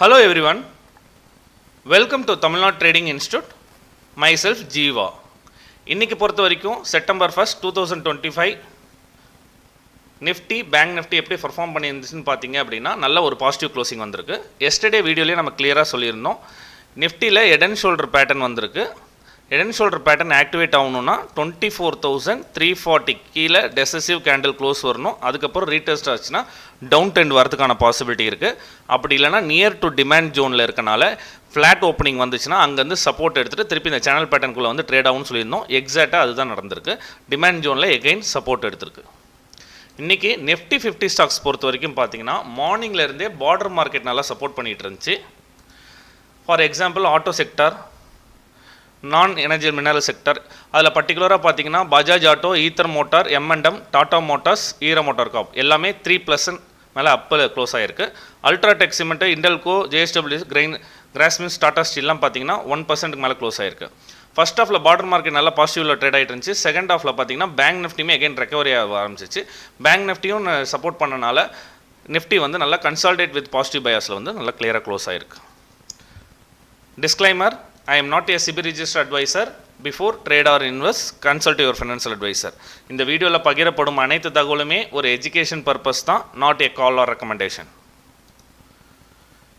Hello everyone welcome to Tamil Nadu trading institute myself Jeeva இன்றைக்கி பொறுத்த வரைக்கும் September first two thousand twenty five Nifty bank Nifty எப்படி perform பண்ணியிருந்துச்சுன்னு பார்த்தீங்க அப்படின்னா நல்ல ஒரு பாசிட்டிவ் க்ளோசிங் வந்திருக்கு. எஸ்டர்டே வீடியோலேயே நம்ம கிளியராக சொல்லியிருந்தோம். நிஃப்டியில் ஹெட் அண்ட் ஷோல்டர் பேட்டர்ன் வந்திருக்கு. ஹெட் ஷோல்டர் பேட்டர்ன் ஆக்டிவேட் ஆகணும்னா twenty four thousand three forty கீழே டெசசிவ் கேண்டில் க்ளோஸ் வரணும். அதுக்கப்புறம் ரீடெஸ்ட் ஆச்சுன்னா டவுன் ட்ரெண்ட் வரதுக்கான பாசிபிலிட்டி இருக்குது அப்படி இல்லைனா நியர் டு டிமாண்ட் ஜோனில் இருக்கனால ஃப்ளாட் ஓப்பனிங் வந்துச்சுன்னா அங்கேருந்து சப்போர்ட் எடுத்துகிட்டு திருப்பி இந்த சேனல் பேட்டர்னுக்குள்ளே வந்து ட்ரேட் ஆகும்னு சொல்லியிருந்தோம். எக்ஸாக்டாக அதுதான் நடந்திருக்கு. டிமாண்ட் ஜோனில் எகைன் சப்போர்ட் எடுத்திருக்கு. இன்றைக்கி நெஃப்டி ஃபிஃப்டி ஸ்டாக்ஸ் பொறுத்த வரைக்கும் பார்த்தீங்கன்னா மார்னிங்லேருந்தே பார்டர் மார்க்கெட் நல்லா சப்போர்ட் பண்ணிகிட்டு இருந்துச்சு. ஃபார் எக்ஸாம்பிள் ஆட்டோ செக்டார் நான் எனர்ஜி மினரல் செக்டர் அதில் பர்டிகுலராக பார்த்தீங்கன்னா Bajaj auto ether motor momentum Tata motors Hero motor corp எல்லாமே த்ரீ ப்ளஸ்ன் மேலே அப்பில் க்ளோஸ் ஆகிருக்கு அல்ட்ராடெக் சிமெண்ட்டு இண்டல்கோ ஜேஎஸ்டபிள்யூ கிரைன் கிராஸ்மின்ஸ் டாடா ஸ்டீல்லாம் பார்த்தீங்கன்னா ஒன் பர்சன்ட்டுக்கு மேலே க்ளோஸ் ஆயிருக்கு. ஃபர்ஸ்ட் ஆஃப்ல பார்டர் மார்க்கெட் நல்லா பாசிட்டிவில் ட்ரேட் ஆகிட்டு இருந்துச்சு. செகண்ட் ஆஃபில் பார்த்தீங்கன்னா பேங்க் நிஃப்டியுமே அகைன் ரெக்கவரி ஆக ஆரம்பிச்சிச்சு. பேங்க் நிஃப்டியும் சப்போர்ட் பண்ணனால நிஃப்டி வந்து நல்லா கன்சால்டேட் வித் பாசிட்டிவ் பயாஸில் வந்து நல்லா கிளியராக க்ளோஸ் ஆயிருக்கு. Disclaimer I am not a SEBI register advisor before trade or invest consult your financial advisor இந்த வீடியோவில் பகிரப்படும் அனைத்து தகவலுமே ஒரு எஜுகேஷன் பர்பஸ் தான் not a call or recommendation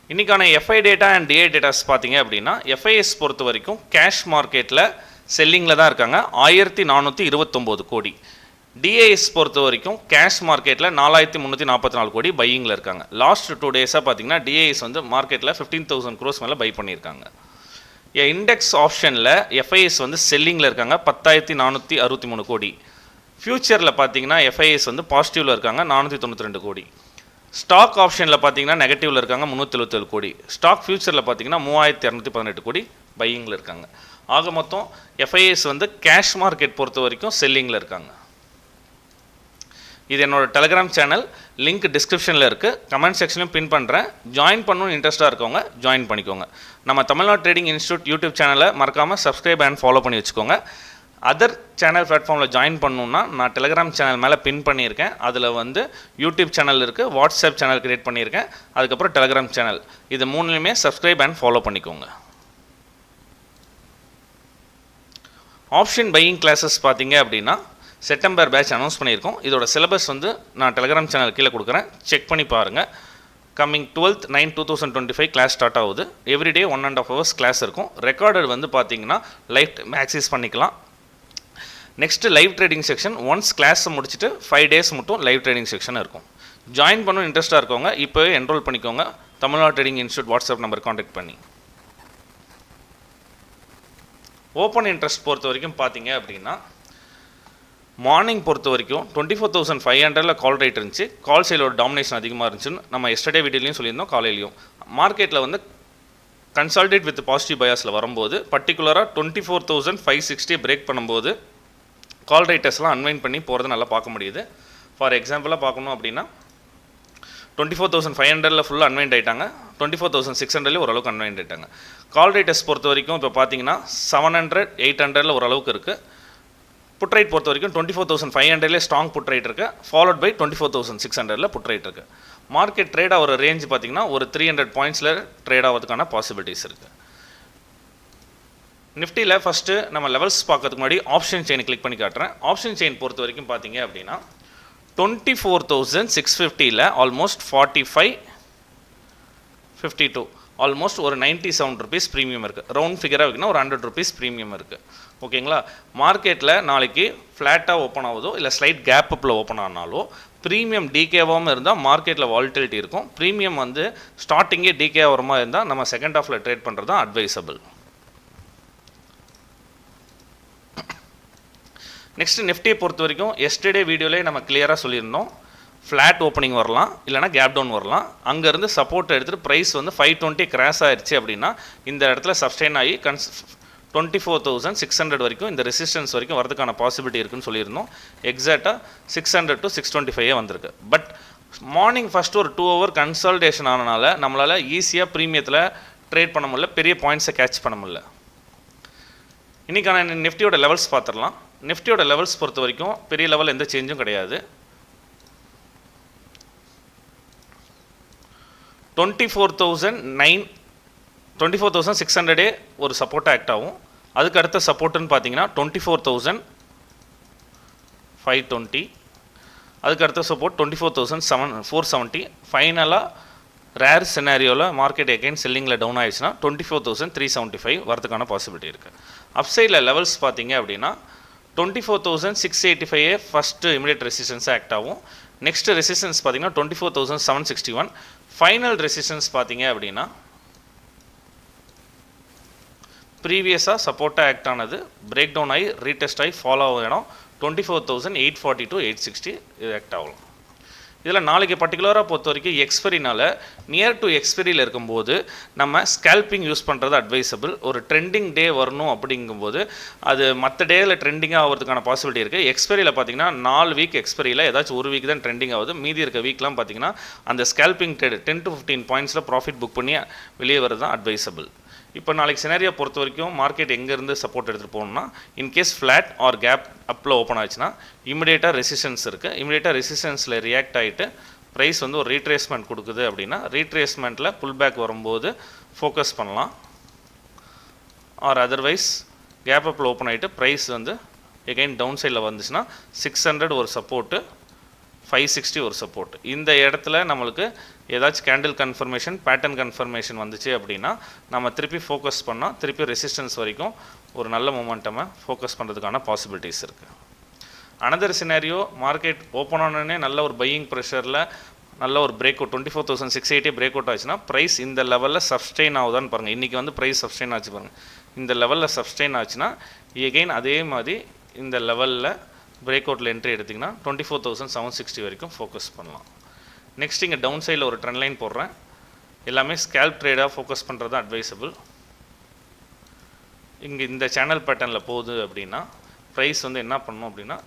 இன்றைக்கான FI data and DI datas பார்த்தீங்க அப்படின்னா எஃப்ஐஎஸ் பொறுத்த வரைக்கும் கேஷ் மார்க்கெட்டில் செல்லிங்கில் தான் இருக்காங்க. ஆயிரத்தி நானூற்றி இருபத்தொம்போது கோடி. டிஐஎஸ் பொறுத்த வரைக்கும் கேஷ் மார்க்கெட்டில் நாலாயிரத்தி முந்நூற்றி நாற்பத்தி நாலு கோடி பையிங்கில் இருக்காங்க. லாஸ்ட் டூ டேஸாக பார்த்தீங்கன்னா டிஏஎஸ் வந்து மார்க்கெட்டில் ஃபிஃப்டீன் தௌசண்ட் க்ரோஸ் மேலே பை பண்ணியிருக்காங்க. இண்டெக்ஸ் ஆப்ஷனில் எஃப்ஐஎஸ் வந்து செல்லிங்கில் இருக்காங்க. பத்தாயிரத்தி நானூற்றி அறுபத்தி மூணு கோடி. ஃப்யூச்சரில் பார்த்தீங்கன்னா எஃப்ஐஎஸ் வந்து பாசிட்டிவில் இருக்காங்க. நானூற்றி தொண்ணூற்றி ரெண்டு கோடி. ஸ்டாக் ஆப்ஷனில் பார்த்தீங்கன்னா நெகட்டிவில் இருக்காங்க. முந்நூற்றி எழுபத்தேழு கோடி. ஸ்டாக் ஃப்யூச்சரில் பார்த்தீங்கன்னா மூவாயிரத்தி இரநூத்தி பதினெட்டு கோடி பையிங்கில் இருக்காங்க. ஆக மொத்தம் எஃப்ஐஎஸ் வந்து கேஷ் மார்க்கெட் பொறுத்த வரைக்கும் செல்லிங்கில் இருக்காங்க. இது என்னோட டெலிகிராம் சேனல் லிங்க் டிஸ்கிரிப்ஷனில் இருக்குது கமெண்ட் செக்ஷன்லையும் பின் பண்ணுறேன் ஜாயின் பண்ணணும்னு இன்ட்ரெஸ்ட்டாக இருக்கவங்க ஜாயின் பண்ணிக்கோங்க. நம்ம தமிழ்நாடு ட்ரேடிங் இன்ஸ்டியூட் யூடியூப் சேனலை மறக்காமல் சப்ஸ்கிரைப் அண்ட் ஃபாலோ பண்ணி வச்சுக்கோங்க. அதர் சேனல் பிளாட்ஃபார்மில் ஜாயின் பண்ணணுன்னா நான் டெலிகிராம் சேனல் மேலே பின் பண்ணியிருக்கேன். அதில் வந்து யூடியூப் சேனல் இருக்குது வாட்ஸ்அப் சேனல் க்ரியேட் பண்ணியிருக்கேன். அதுக்கப்புறம் டெலிகிராம் சேனல் இது மூணுலையுமே சப்ஸ்கிரைப் அண்ட் ஃபாலோ பண்ணிக்கோங்க. ஆப்ஷன் பையிங் கிளாஸஸ் பார்த்தீங்க அப்படின்னா செப்டம்பர் பேட்ச் அனௌன்ஸ் பண்ணியிருக்கோம். இதோட சிலபஸ் வந்து நான் டெலிகிராம் சேனல் கீழே கொடுக்குறேன். செக் பண்ணி பாருங்கள் coming twelfth nine two thousand twenty five class start ஆகுது everyday one and half hours class இருக்கும். ரெக்கார்டட் வந்து பார்த்தீங்கன்னா லைஃப் ஆக்சஸ் பண்ணிக்கலாம். Next live trading section once class முடிச்சுட்டு ஃபைவ் டேஸ் மட்டும் லைவ் ட்ரேடிங் செக்ஷன் இருக்கும். ஜாயின் பண்ண இன்ட்ரெஸ்ட்டாக இருக்கவங்க இப்போவே என்ரோல் பண்ணிக்கோங்க. Tamil Nadu trading institute WhatsApp number contact பண்ணி. ஓப்பன் இன்ட்ரெஸ்ட் பொறுத்த வரைக்கும் பார்த்தீங்க அப்படின்னா மார்னிங் பொறுத்த வரைக்கும் டுவெண்ட்டி ஃபோர் தௌசண்ட் ஃபைவ் ஹண்ட்ரடில் கால் ரேட் இருந்துச்சு. கால் சைலோட டாமினேஷன் அதிகமாக இருந்துச்சுன்னு நம்ம எஸ்டர்டே வீடியோலையும் சொல்லியிருந்தோம் காலையிலையும். மார்க்கெட்டில் வந்து கன்சால்டேட் வித் பாசிட்டிவ் பயாஸில் வரும்போது பர்டிகுலராக twenty four thousand five sixty break பண்ணும்போது கால் ரைட்டர்ஸ்லாம் அன்வைன் பண்ணி போகிறத நல்லா பார்க்க முடியுது. ஃபார் எக்ஸாம்பிளாக பார்க்கணும் அப்படின்னா டுவெண்ட்டி ஃபோர் தௌசண்ட் ஃபைவ் ஹண்ட்ரடில் ஃபுல்லாக அன்வைண்ட் ஆயிட்டாங்க. டுவெண்ட்டி ஃபோர் தௌசண்ட் சிக்ஸ் ஹண்ட்ரட்லேயே ஓரளவுக்கு அன்வைண்ட் ஆயிட்டாங்க. கால் ரைட்டர்ஸ் பொறுத்த வரைக்கும் இப்போ பார்த்தீங்கன்னா செவன் ஹண்ட்ரட் எயிட் ஹண்ட்ரடில் ஓரளவுக்கு இருக்குது புட் ரைட் பொறுத்த வரைக்கும் டுவெண்ட்டி ஃபோர் தௌசண்ட் ஃபைவ் ஹண்ட்ரட்லேயே ஸ்ட்ராங் புட் ரைட் இருக்குது followed by twenty four thousand six ஹண்ட்ரடில் புட் ரைட் இருக்குது மார்க்கெட் ட்ரேட் ஆகிற ரேஞ்ச் பார்த்தீங்கன்னா ஒரு த்ரீ ஹண்ட்ரட் பாயிண்ட்ஸில் ட்ரேட் ஆகிறதுக்கான பாசிபிலிட்டிஸ் இருக்குது நிஃப்டியில் ஃபஸ்ட்டு நம்ம லெவல்ஸ் பார்க்கறதுக்கு முன்னாடி ஆப்ஷன் செயின் கிளிக் பண்ணி காட்டுறேன். ஆப்ஷன் செயின் பொறுத்த வரைக்கும் பார்த்தீங்க அப்படின்னா டுவெண்ட்டி ஃபோர் தௌசண்ட் சிக்ஸ் ஃபிஃப்டியில் almost forty five fifty two almost ஒரு நைன்ட்டி செவன் ருபீஸ் ப்ரீமியம் இருக்குது ரவுண்ட் ஃபிகராக வைக்கணும் ஒரு ஹண்ட்ரட் ருபீஸ் ப்ரீமியம் இருக்குது ஓகேங்களா மார்க்கெட்டில் நாளைக்கு ஃப்ளாட்டாக ஓப்பன் ஆகுதோ இல்லை ஸ்லைட் கேப் அப்பில் ஓப்பன் ஆனாலோ ப்ரீமியம் டிகேவாகவும் இருந்தால் மார்க்கெட்டில் வால்டிலிட்டி இருக்கும். ப்ரீமியம் வந்து ஸ்டார்டிங்கே டிகே ஆகிற மாதிரி இருந்தால் நம்ம செகண்ட் ஹாஃபில் ட்ரேட் பண்ணுறது தான் அட்வைசபிள் நெக்ஸ்ட் நிஃப்டியை பொறுத்த வரைக்கும் எஸ்டர்டே வீடியோலேயே நம்ம கிளியராக சொல்லியிருந்தோம். ஃப்ளாட் ஓப்பனிங் வரலாம் இல்லைனா கேப் டவுன் வரலாம். அங்கேருந்து சப்போர்ட் எடுத்துகிட்டு ப்ரைஸ் வந்து ஃபைவ் டுவெண்ட்டி கிராஸ் ஆயிடுச்சு அப்படின்னா இந்த இடத்துல சஸ்டெயின் ஆகி guns twenty four thousand six hundred வரைக்கும் இந்த ரெசிஸ்டன்ஸ் வரைக்கும் வரதுக்கான பாசிபிலிட்டி இருக்குன்னு சொல்லியிருந்தோம். எக்ஸாக்டாக six hundred to six twenty five வந்திருக்கு. பட் மார்னிங் ஃபஸ்ட் ஒரு டூ ஹவர் கன்சல்டேஷன் ஆனனால நம்மளால் ஈஸியாக ப்ரீமியத்தில் ட்ரேட் பண்ண முடியல பெரிய பாயிண்ட்ஸை கேட்ச் பண்ண முடியல. இன்றைக்கான நிஃப்டியோட லெவல்ஸ் பார்த்துடலாம். நிஃப்டியோட லெவல்ஸ் பொறுத்த வரைக்கும் பெரிய லெவல் எந்த சேஞ்சும் கிடையாது. Twenty four thousand nine twenty four thousand six ஹண்ட்ரடே ஒரு சப்போர்ட் ஆக்ட் ஆகும். அதுக்கு அடுத்த சப்போர்ட்டுன்னு பார்த்தீங்கன்னா twenty four thousand five twenty அதுக்கு அடுத்த support twenty four thousand seven four seventy ஃபைனலாக ரேர் சினாரியோவில் மார்க்கெட் எகைன் செல்லிங்கில் டவுன் ஆயிடுச்சுன்னா twenty four thousand three seventy five வரதுக்கான பாசிபிலிட்டி இருக்குது அப்சைடில் லெவல்ஸ் பார்த்தீங்க அப்படின்னா twenty four thousand six eighty five first immediate resistance act ஆகும். நெக்ஸ்ட் ரெசிஸ்டன்ஸ் பார்த்தீங்கன்னா twenty four thousand seven sixty one final resistance பார்த்தீங்க அப்படின்னா ப்ரீவியஸாக சப்போர்ட்டாக ஆக்ட் ஆனது பிரேக் டவுன் ஆகி ரீடெஸ்ட் ஆகி ஃபாலோ ஆகணும் twenty four thousand eight forty to eight sixty இது ஆக்ட் ஆகலாம். இதில் நாளைக்கு பர்டிகுலராக பொறுத்த வரைக்கும் எக்ஸ்பெரினால் நியர் டு எக்ஸ்பெரியில் இருக்கும்போது நம்ம ஸ்கேல்பிங் யூஸ் பண்ணுறது அட்வைசபிள் ஒரு ட்ரெண்டிங் டே வரணும் அப்படிங்கும்போது அது மற்ற டேயில் ட்ரெண்டிங்காக ஆகிறதுக்கான பாசிபிலிட்டி இருக்குது எக்ஸ்பெரியில் பார்த்தீங்கன்னா நாலு வீக் எக்ஸ்பெரியில் ஏதாச்சும் ஒரு வீக் தான் ட்ரெண்டிங் ஆகுது. மீதி இருக்க வீக்லாம் பார்த்தீங்கன்னா அந்த scalping trade ten to fifteen பாயிண்ட்ஸில் profit book பண்ணி வெளியே வரது தான் அட்வைசபிள் இப்போ நாளைக்கு சினாரியா பொறுத்த வரைக்கும் மார்க்கெட் எங்கேருந்து சப்போர்ட் எடுத்துகிட்டு போகணும்னா in case flat or gap அப்பில் ஓப்பன் ஆச்சுன்னா இமிடியேட்டாக ரெசிஸ்டன்ஸ் இருக்குது இமிடியேட்டாக ரெசிஸ்டன்ஸில் ரியாக்ட் ஆகிட்டு ப்ரைஸ் வந்து ஒரு ரீட்ரேஸ்மெண்ட் கொடுக்குது அப்படின்னா ரீட்ரேஸ்மெண்ட்டில் புல் பேக் வரும்போது ஃபோக்கஸ் பண்ணலாம். ஆர் அதர்வைஸ் கேப் அப்பில் ஓப்பன் ஆகிட்டு ப்ரைஸ் வந்து எகைன் டவுன் சைடில் வந்துச்சுன்னா சிக்ஸ் ஹண்ட்ரட் ஒரு சப்போர்ட்டு ஃபைவ் சிக்ஸ்டி ஒரு சப்போர்ட் இந்த இடத்துல நம்மளுக்கு ஏதாச்சும் கேண்டில் கன்ஃபர்மேஷன் பேட்டர்ன் கன்ஃபர்மேஷன் வந்துச்சு அப்படின்னா நம்ம திருப்பி ஃபோக்கஸ் பண்ணால் திருப்பி ரெசிஸ்டன்ஸ் வரைக்கும் ஒரு நல்ல மூமெண்ட்டமை ஃபோக்கஸ் பண்ணுறதுக்கான பாசிபிலிட்டிஸ் இருக்குது அனதர் சினாரியோ மார்க்கெட் ஓப்பன் ஆனோடனே நல்ல ஒரு பையிங் ப்ரெஷரில் நல்ல ஒரு break out twenty four thousand six eighty break out ஆச்சுன்னா ப்ரைஸ் இந்த லெவலில் சப்ஸ்டெயின் ஆகுதான்னு பாருங்கள் இன்றைக்கி வந்து ப்ரைஸ் சப்ஸ்டெயின் ஆச்சு பாருங்கள் இந்த லெவலில் சப்ஸ்டெயின் ஆச்சுன்னா எகெயின் அதே மாதிரி இந்த லெவலில் பிரேக் அவுட்டில் என்ட்ரி எடுத்திங்கன்னா twenty four thousand seven sixty வரைக்கும் ஃபோக்கஸ் பண்ணலாம். நெக்ஸ்ட் இங்கே டவுன் சைடில் ஒரு ட்ரெண்ட் லைன் போடுறேன். எல்லாமே ஸ்கேல்ப் ட்ரேடாக ஃபோக்கஸ் பண்ணுறது அட்வைசபிள் இங்கே இந்த சேனல் பேட்டர்னில் போகுது அப்படின்னா ப்ரைஸ் வந்து என்ன பண்ணும் அப்படின்னா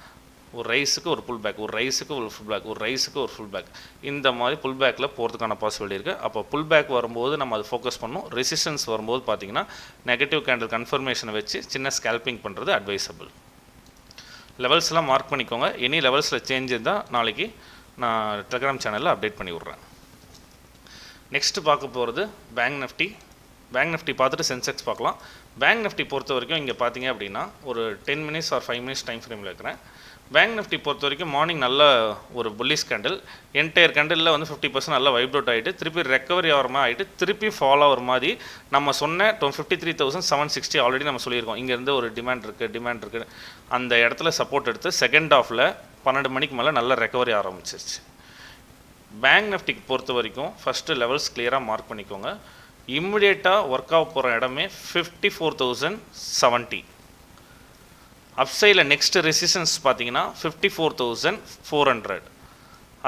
ஒரு ரைஸுக்கு ஒரு புல் பேக் ஒரு ரைஸுக்கு ஒரு ஃபுல் பேக் ஒரு ரைஸுக்கு ஒரு ஃபுல் பேக் இந்த மாதிரி புல் பேக்கில் போகிறதுக்கான பாசிபிலிட்டி இருக்குது அப்போ புல் பேக் வரும்போது நம்ம அதை ஃபோக்கஸ் பண்ணும் ரெசிஸ்டன்ஸ் வரும்போது பார்த்திங்கன்னா நெகட்டிவ் கேண்டில் கன்ஃபர்மேஷனை வச்சு சின்ன ஸ்கேல்பிங் பண்ணுறது அட்வைசபிள் லெவல்ஸ்லாம் மார்க் பண்ணிக்கோங்க. எனி லெவல்ஸில் சேஞ்ச் இருந்தால் நாளைக்கு நான் டெலிகிராம் சேனலில் அப்டேட் பண்ணி விட்றேன். நெக்ஸ்ட்டு பார்க்க போகிறது பேங்க் நிஃப்டி பேங்க் நிஃப்டி பார்த்துட்டு சென்செக்ஸ் பார்க்கலாம். பேங்க் நிஃப்டி பொறுத்த வரைக்கும் இங்கே பார்த்தீங்க அப்படின்னா ஒரு ten minutes or five minutes time frame இருக்கிறேன். பேங்க் நிஃப்டி பொறுத்த வரைக்கும் மார்னிங் நல்ல ஒரு புல்லிஸ் கேண்டில் என்டையர் கேண்டிலில் வந்து ஃபிஃப்டி பர்சன்ட் நல்லா வைப் அவுட் ஆகிட்டு திருப்பி ரெக்கவரி ஆகிற மாதிரி ஆகிட்டு திருப்பி ஃபாலோ ஆகிற மாதிரி நம்ம சொன்ன டொ fifty three thousand seven sixty already நம்ம சொல்லியிருக்கோம். இங்கேருந்து ஒரு டிமாண்ட் இருக்குது டிமாண்ட் இருக்குது அந்த இடத்துல சப்போர்ட் எடுத்து செகண்ட் ஆஃபில் பன்னெண்டு மணிக்கு மேலே நல்ல ரெக்கவரி ஆரம்பிச்சிருச்சு. பேங்க் நிஃப்டிக்கு பொறுத்த வரைக்கும் ஃபஸ்ட்டு லெவல்ஸ் கிளியராக மார்க் பண்ணிக்கோங்க. இம்மிடியேட்டாக ஒர்க் ஆக போகிற இடமே ஃபிஃப்டி ஃபோர் தௌசண்ட் செவன்ட்டி அப்சைடில் நெக்ஸ்ட் ரெசிஸ்டன்ஸ் பார்த்தீங்கன்னா fifty four thousand four hundred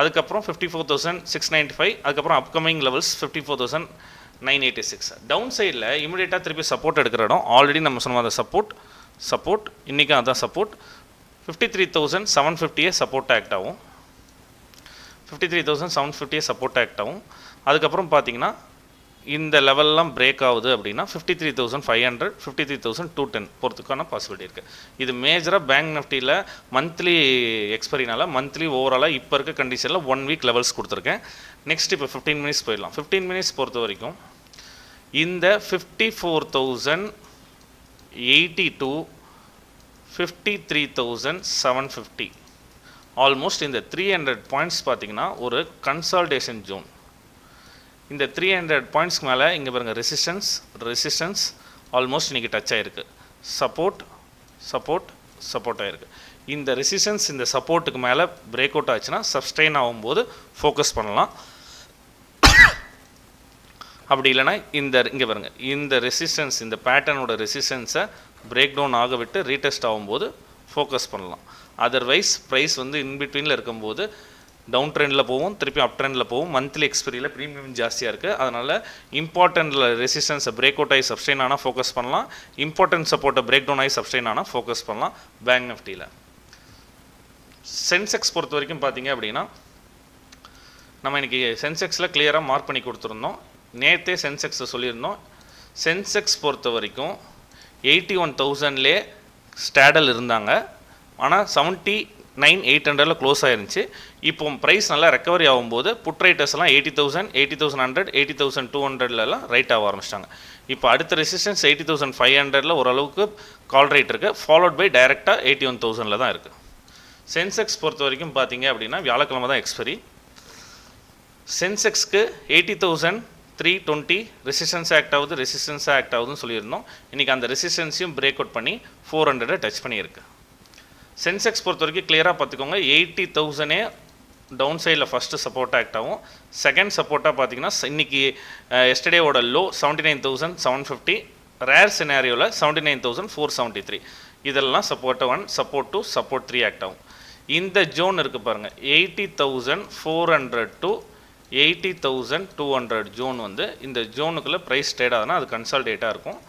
அதுக்கப்புறம் fifty four thousand six ninety five அதுக்கப்புறம் upcoming levels fifty four thousand nine eighty six down சைடில் இமிடியேட்டாக திருப்பி சப்போர்ட் எடுக்கிற இடம் ஆல்ரெடி நம்ம சொன்ன அந்த சப்போர்ட் சப்போர்ட் இன்றைக்கும் அதான் support fifty three thousand seven ஃபிஃப்டியே support act ஆகும். ஃபிஃப்டி த்ரீ தௌசண்ட் செவன் ஃபிஃப்டியே சப்போர்ட் ஆக்ட் ஆகும். அதுக்கப்புறம் பார்த்தீங்கன்னா இந்த லெவல்லாம் பிரேக் ஆகுது அப்படின்னா fifty three thousand five hundred fifty three thousand two ten போகிறதுக்கான பாசிபிலிட்டி இருக்குது இது மேஜராக பேங்க் நிஃப்டியில் மந்த்லி எக்ஸ்பரினால் மந்த்லி ஓவராலாக இப்போ இருக்க கண்டிஷனில் ஒன் வீக் லெவல்ஸ் கொடுத்துருக்கேன். நெக்ஸ்ட் இப்போ ஃபிஃப்டீன் மினிட்ஸ் போயிடலாம். ஃபிஃப்டீன் மினிட்ஸ் பொறுத்த வரைக்கும் இந்த fifty four thousand eighty two fifty three thousand seven fifty almost இந்த த்ரீ ஹண்ட்ரட் பாயிண்ட்ஸ் பார்த்தீங்கன்னா ஒரு கன்சால்டேஷன் ஜோன் இந்த த்ரீ ஹண்ட்ரட் பாயிண்ட்ஸ்க்கு மேலே இங்கே பாருங்கள் ரெசிஸ்டன்ஸ் ரெசிஸ்டன்ஸ் ஆல்மோஸ்ட் இன்றைக்கி டச் ஆகிருக்கு சப்போர்ட் சப்போர்ட் சப்போர்ட் ஆகிருக்கு இந்த ரெசிஸ்டன்ஸ் இந்த சப்போர்ட்டுக்கு மேலே பிரேக் அவுட் ஆச்சுன்னா சப்ஸ்டெயின் ஆகும்போது ஃபோக்கஸ் பண்ணலாம். அப்படி இல்லைன்னா இந்த இங்கே பாருங்கள் இந்த ரெசிஸ்டன்ஸ் இந்த பேட்டர்னோட ரெசிஸ்டன்ஸை பிரேக் டவுன் ஆக விட்டு ரீடெஸ்ட் ஆகும்போது ஃபோக்கஸ் பண்ணலாம். அதர்வைஸ் ப்ரைஸ் வந்து இன்பிட்வீனில் இருக்கும்போது டவுன் ட்ரெண்டில் போகும் திருப்பி அப் ட்ரெண்டில் போகும் மந்த்லி எக்ஸ்பீரியில் ப்ரீமியம் ஜாஸ்தியாக இருக்குது அதனால் இம்பார்ட்டண்ட்டில் ரெசிஸ்டன்ஸை பிரேக் அவுட் ஆகி சப்ஸ்டெயின் ஆனால் ஃபோக்கஸ் பண்ணலாம். இம்பார்ட்டன்ட் சப்போர்ட்டை பிரேக் டவுன் ஆகி சப்ஸ்டெயின் ஆனால் ஃபோக்கஸ் பண்ணலாம். பேங்க் நிஃப்டியில் சென்செக்ஸ் பொறுத்த வரைக்கும் பார்த்தீங்க அப்படின்னா நம்ம இன்றைக்கி சென்செக்ஸில் கிளியராக மார்க் பண்ணி கொடுத்துருந்தோம். நேற்றே சென்செக்ஸை சொல்லியிருந்தோம். சென்செக்ஸ் பொறுத்த வரைக்கும் எயிட்டி ஒன் தௌசண்ட்லே ஸ்டாடல் இருந்தாங்க. ஆனால் செவன்ட்டி நைன் எயிட் ஹண்ட்ரடில் க்ளோஸ் ஆயிருந்துச்சு. இப்போ ப்ரைஸ் நல்லா ரெக்கவரி ஆகும்போது put ரைட்டர்ஸ்லாம் eighty thousand eighty thousand hundred eighty thousand two ஹண்ட்ரட்லலாம் write ஆக ஆரம்பிச்சிட்டாங்க. இப்போ அடுத்த ரெசிஸ்டன்ஸ் எயிட்டி தௌசண்ட் ஃபைவ் ஹண்ட்ரடில் ஓரளவுக்கு கால் ரைட் இருக்குது ஃபாலோட் பை டைரெக்டாக எயிட்டி ஒன் தௌசண்டில் தான் இருக்குது சென்செக்ஸ் பொறுத்த வரைக்கும் பார்த்தீங்க அப்படின்னா வியாழக்கிழமை தான் expiry சென்செக்ஸ்க்கு eighty thousand three twenty resistance act ஆகுது ரெசிஸ்டன்ஸ் ஆக்ட் ஆகுதுன்னு சொல்லியிருந்தோம். இன்றைக்கி அந்த ரெசிஸ்டன்ஸையும் பிரேக் அவுட் பண்ணி ஃபோர் ஹண்ட்ரடை டச் பண்ணியிருக்கு. சென்செக்ஸ் பொறுத்த வரைக்கும் கிளியராக பார்த்துக்கோங்க. எயிட்டி தௌசண்டே டவுன் சைடில் ஃபஸ்ட்டு சப்போர்ட் ஆக்ட் ஆகும். செகண்ட் சப்போர்ட்டாக பார்த்தீங்கன்னா இன்னைக்கு எஸ்டர்டேவோட low seventy nine thousand seven fifty rare சினாரியோவில் seventy nine thousand four seventy three இதெல்லாம் support one support two support three act ஆகும். இந்த ஜோன் இருக்குது பாருங்கள் eighty thousand four hundred to eighty thousand two hundred zone வந்து இந்த ஜோனுக்குள்ளே price trade ஆகுதுன்னா அது கன்சால்டேட்டாக இருக்கும்.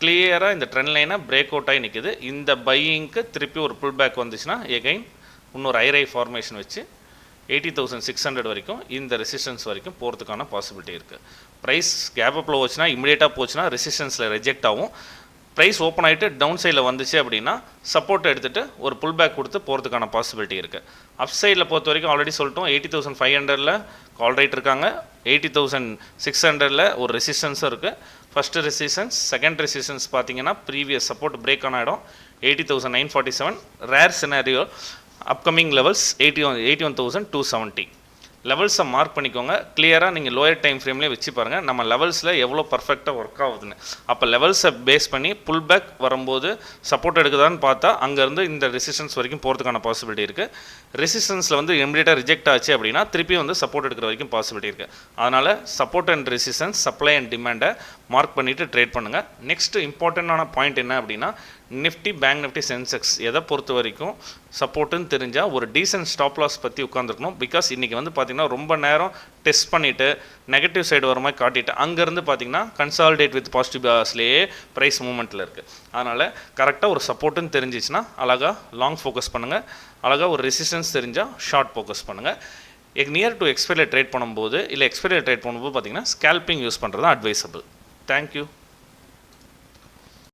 கிளியராக இந்த ட்ரெண்ட் லைனை பிரேக் அவுட் ஆகி நிற்கிது இந்த பையிங்க்கு திருப்பி ஒரு புல் பேக் வந்துச்சுன்னா எகைன் இன்னொரு ஐரை ஃபார்மேஷன் வச்சு எயிட்டி தௌசண்ட் சிக்ஸ் ஹண்ட்ரட் வரைக்கும் இந்த ரெசிஸ்டன்ஸ் வரைக்கும் போகிறதுக்கான பாசிபிலிட்டி இருக்குது ப்ரைஸ் கேப் அப்பில் போச்சுன்னா இமிடியேட்டாக போச்சுன்னா ரெசிஸ்டன்ஸில் ரிஜெக்ட் ஆகும். ப்ரைஸ் ஓப்பன் ஆகிட்டு டவுன் சைடில் வந்துச்சு அப்படின்னா சப்போர்ட் எடுத்துகிட்டு ஒரு புல் பேக் கொடுத்து போகிறதுக்கான பாசிபிலிட்டி இருக்குது அப் சைடில் பொறுத்த வரைக்கும் ஆல்ரெடி சொல்லிட்டோம் எயிட்டி தௌசண்ட் ஃபைவ் ஹண்ட்ரடில் கால் ரைட் இருக்காங்க. எயிட்டி தௌசண்ட் சிக்ஸ் ஹண்ட்ரடில் ஒரு ரெசிஸ்டன்ஸும் இருக்குது ஃபஸ்ட்டு ரெசிஸ்டன்ஸ் செகண்ட் ரெசிஸ்டன்ஸ் பார்த்தீங்கன்னா ப்ரீவியஸ் சப்போர்ட் பிரேக் ஆன இடம் eighty thousand nine forty seven rare scenario upcoming levels eighty one eighty one thousand two seventy லெவல்ஸை mark பண்ணிக்கோங்க. கிளியராக நீங்கள் லோயர் டைம் ஃப்ரேம்லேயே வச்சு பாருங்கள் நம்ம லெவல்ஸில் எவ்வளோ பர்ஃபெக்டாக ஒர்க் ஆகுதுன்னு. அப்போ லெவல்ஸை பேஸ் பண்ணி புல் பேக் வரும்போது சப்போர்ட் எடுக்குதான்னு பார்த்தா அங்கேருந்து இந்த ரெசிஸ்டன்ஸ் வரைக்கும் போகிறதுக்கான பாசிபிலிட்டி இருக்குது ரெசிஸ்டன்ஸில் வந்து இமிடியேட்டாக ரிஜெக்ட் ஆச்சு அப்படின்னா திருப்பி வந்து சப்போர்ட் எடுக்கிற வரைக்கும் பாசிபிலிட்டி இருக்குது அதனால் support and resistance supply and டிமாண்டை mark பண்ணிவிட்டு ட்ரேட் பண்ணுங்கள் நெக்ஸ்ட் இம்பார்ட்டண்ட்டான பாயிண்ட் என்ன அப்படின்னா நிஃப்டி பேங்க் நிஃப்டி சென்செக்ஸ் எதை பொறுத்த வரைக்கும் சப்போர்ட்டுன்னு தெரிஞ்சால் ஒரு டீசென்ட் ஸ்டாப் லாஸ் பற்றி உட்காந்துருக்கணும் பிகாஸ் இன்றைக்கி வந்து பார்த்திங்கன்னா ரொம்ப நேரம் டெஸ்ட் பண்ணிவிட்டு நெகட்டிவ் சைடு வர மாதிரி காட்டிட்டு அங்கேருந்து பார்த்திங்கன்னா கன்சால்டேட் வித் பாசிட்டிவ் பாஸ்லேயே ப்ரைஸ் மூமெண்ட்டில் இருக்குது அதனால் கரெக்டாக ஒரு சப்போர்ட்டுன்னு தெரிஞ்சிச்சுன்னா அழகாக லாங் ஃபோக்கஸ் பண்ணுங்கள் அழகாக ஒரு ரெசிஸ்டன்ஸ் தெரிஞ்சால் ஷார்ட் ஃபோக்கஸ் பண்ணுங்கள் எக் நியர் டு எக்ஸ்பைரியில் ட்ரேட் பண்ணும்போது இல்லை எக்ஸ்பைரியில் ட்ரேட் பண்ணும்போது பார்த்திங்கன்னா ஸ்கேல்பிங் யூஸ் பண்ணுறது தான் அட்வைசபிள் தேங்க்யூ